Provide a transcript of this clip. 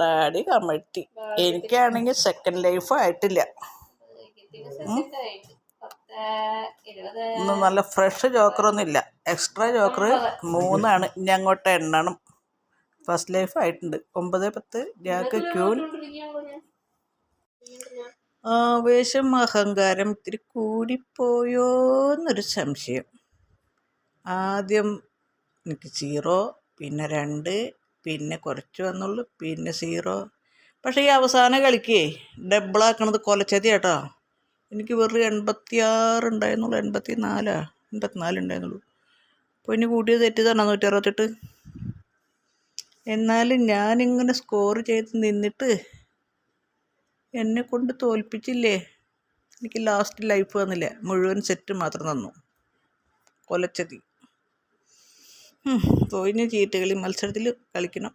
Daddy കമഴ്ത്തി എനിക്കാണെങ്കിൽ second life ആയിട്ടില്ല. ഒന്നും നല്ല ഫ്രഷ് ജോക്കറൊന്നും ഇല്ല. എക്സ്ട്രാ ജോക്കർ മൂന്നാണ്. ഇനി അങ്ങോട്ട് എണ്ണണം. ഫസ്റ്റ് ലൈഫ് ആയിട്ടുണ്ട്. ഒമ്പത് പത്ത് ജാക്ക് ക്യൂൻ. ആവേശം അഹങ്കാരം ഇത്തിരി കൂടിപ്പോയോ എന്നൊരു സംശയം. ആദ്യം എനിക്ക് സീറോ പിന്നെ രണ്ട് പിന്നെ കുറച്ച് വന്നുള്ളൂ പിന്നെ സീറോ. പക്ഷേ ഈ അവസാന കളിക്കേ ഡബിളാക്കണത് കൊലച്ചതി കേട്ടോ എനിക്ക് വെറും എൺപത്തി ആറ് ഉണ്ടായിരുന്നുള്ളൂ എൺപത്തി നാലാ എൺപത്തിനാല് ഉണ്ടായിരുന്നുള്ളൂ. അപ്പോൾ ഇനി കൂട്ടിയത് തെറ്റിയതാണോ നൂറ്റി അറുപത്തെട്ട് എന്നാലും ഞാനിങ്ങനെ സ്കോർ ചെയ്ത് നിന്നിട്ട് എന്നെ കൊണ്ട് തോൽപ്പിച്ചില്ലേ? എനിക്ക് ലാസ്റ്റ് ലൈഫ് വന്നില്ല മുഴുവൻ സെറ്റ് മാത്രം തന്നു. കൊലച്ചതി. പോയിന് ചീട്ടുകളി മത്സരത്തിൽ കളിക്കണം.